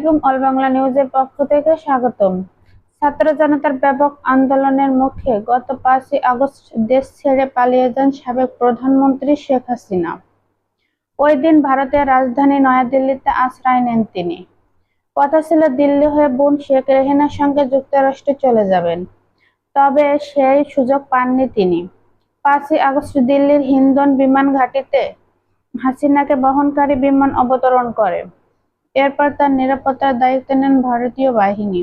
আলাইকুম অল বাংলা নিউজের পক্ষ থেকে স্বাগতম। ছাত্র জনতার ব্যাপক আন্দোলনের মুখে গত পাঁচই আগস্ট দেশ ছেড়ে পালিয়ে যান সাবেক প্রধানমন্ত্রী শেখ হাসিনা। ওই দিন ভারতের রাজধানী নয়াদিল্লিতে আশ্রয় নেন তিনি। কথা ছিল দিল্লি হয়ে বোন শেখ রেহানার সঙ্গে যুক্তরাষ্ট্রে চলে যাবেন। তবে সেই সুযোগ পাননি তিনি। পাঁচই আগস্ট দিল্লির হিন্দন বিমান ঘাঁটিতে হাসিনাকে বহনকারী বিমান অবতরণ করে। এরপর তার নিরাপত্তার দায়িত্ব নেন ভারতীয় বাহিনী।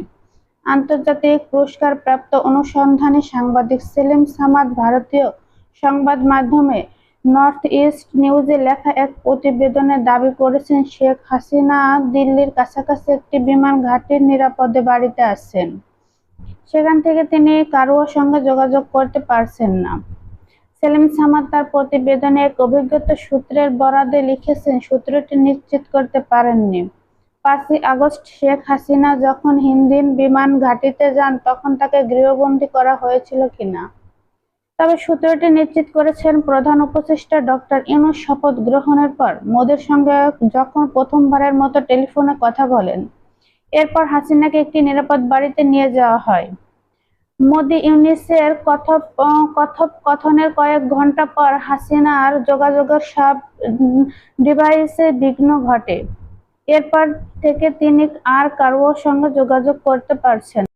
আন্তর্জাতিক পুরস্কারপ্রাপ্ত অনুসন্ধানী সাংবাদিক সেলিম সামাদ ভারতীয় সংবাদ মাধ্যমে নর্থ ইস্ট নিউজে লেখা এক প্রতিবেদনে দাবি করেছেন, শেখ হাসিনা দিল্লির কাছাকাছি একটি বিমান ঘাঁটির নিরাপদে বাড়িতে আসছেন সেখান থেকে তিনি কারোর সঙ্গে যোগাযোগ করতে পারছেন না। সেলিম সামাদ তার প্রতিবেদনে এক অভিজ্ঞতা সূত্রের বরাদে লিখেছেন, সূত্রটি নিশ্চিত করতে পারেননি। পাঁচই আগস্ট শেখ হাসিনা যখন হিন্দিন বিমান ঘাঁটিতে যান, তখন তাকে গৃহবন্দী করা হয়েছিল কিনা? তবে সূত্রটি নিশ্চিত করেছেন প্রধান উপদেষ্টা ডক্টর ইউনুস শপথ গ্রহণের পর মোদির সঙ্গে যখন প্রথমবারের মতো টেলিফোনে কথা বলেন, এরপর হাসিনাকে একটি নিরাপদ বাড়িতে নিয়ে যাওয়া হয়। মোদি ইউনিসের কথপ, কথোপকথনের কয়েক ঘণ্টা পর হাসিনার যোগাযোগের সব ডিভাইসে বিঘ্ন ঘটে। এরপর থেকে তিনি আর কারোর সঙ্গে যোগাযোগ করতে পারছেন